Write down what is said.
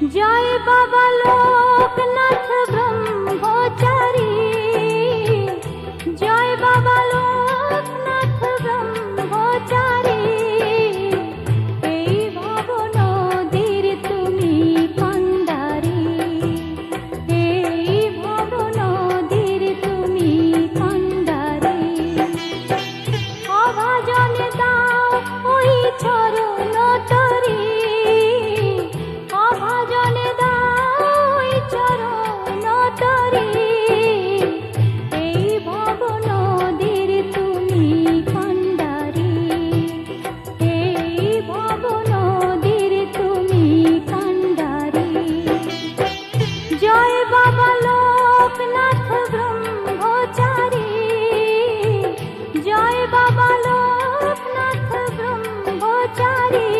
জয় বাবা লো रे